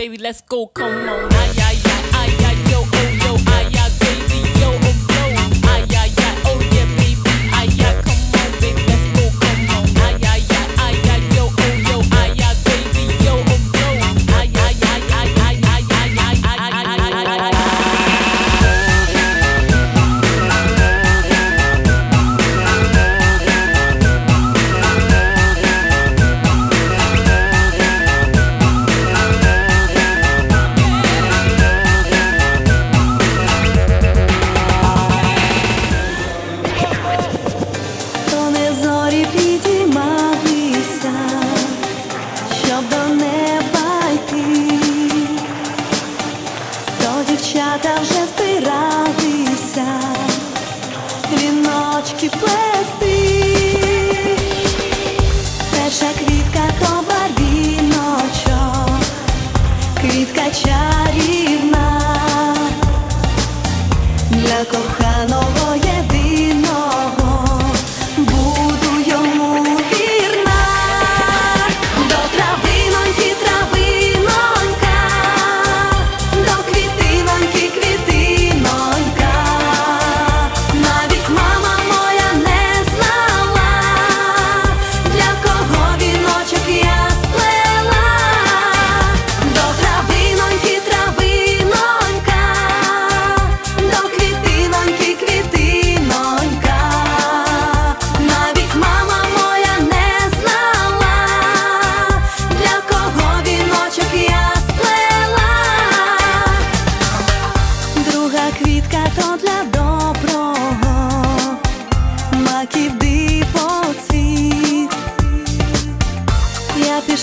baby, let's go, come on. Віночки плести, перша квітка то барвіночок, квітка чарівна. Для коханого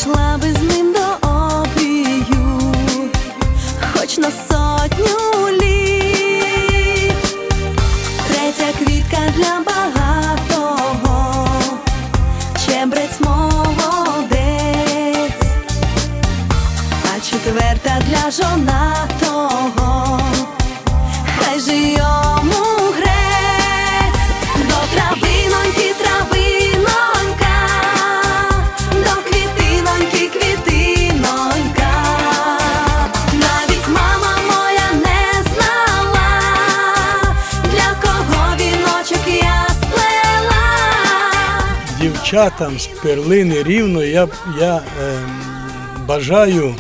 пішла би до обію, хоч на сотню літ. Третя квітка для багатого, чебрець молодець, а четверта для жонатого, дівчатам з перлини рівно я, я ем, бажаю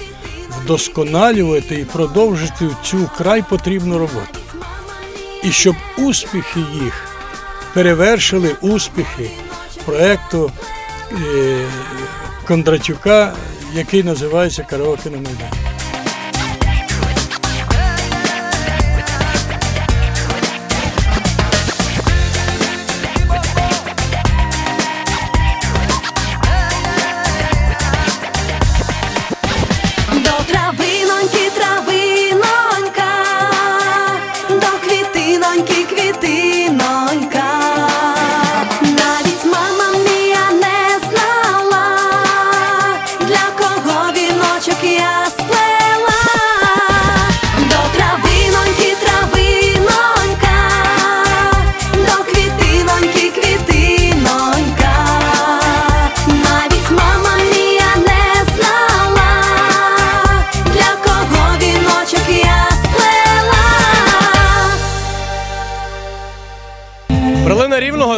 вдосконалювати і продовжити цю край потрібну роботу. І щоб успіхи їх перевершили успіхи проєкту е, Кондратюка, який називається Караоке на Майдані.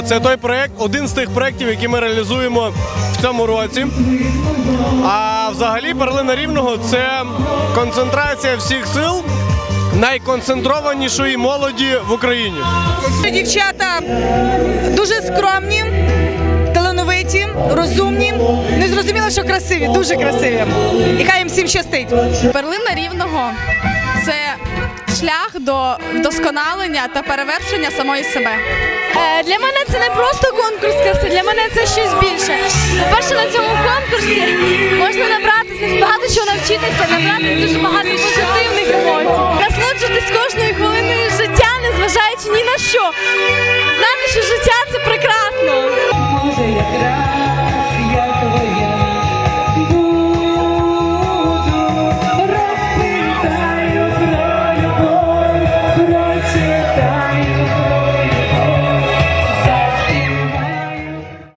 Це той проект, один з тих проєктів, які ми реалізуємо в цьому році. А взагалі Перлина Рівного це концентрація всіх сил найконцентрованішої молоді в Україні. Дівчата дуже скромні, талановиті, розумні. Не зрозуміло, що красиві, дуже красиві. І хай їм всім щастить. Перлина рівного це шлях до вдосконалення та перевершення самої себе. Е, Для мене це не просто конкурс краси, для мене це щось більше. По-перше, на цьому конкурсі можна набратися багато чого навчитися, набратися дуже багато позитивних емоцій, насолоджуватись кожною хвилиною життя, незважаючи ні на що. Знати, що життя це прекрасно.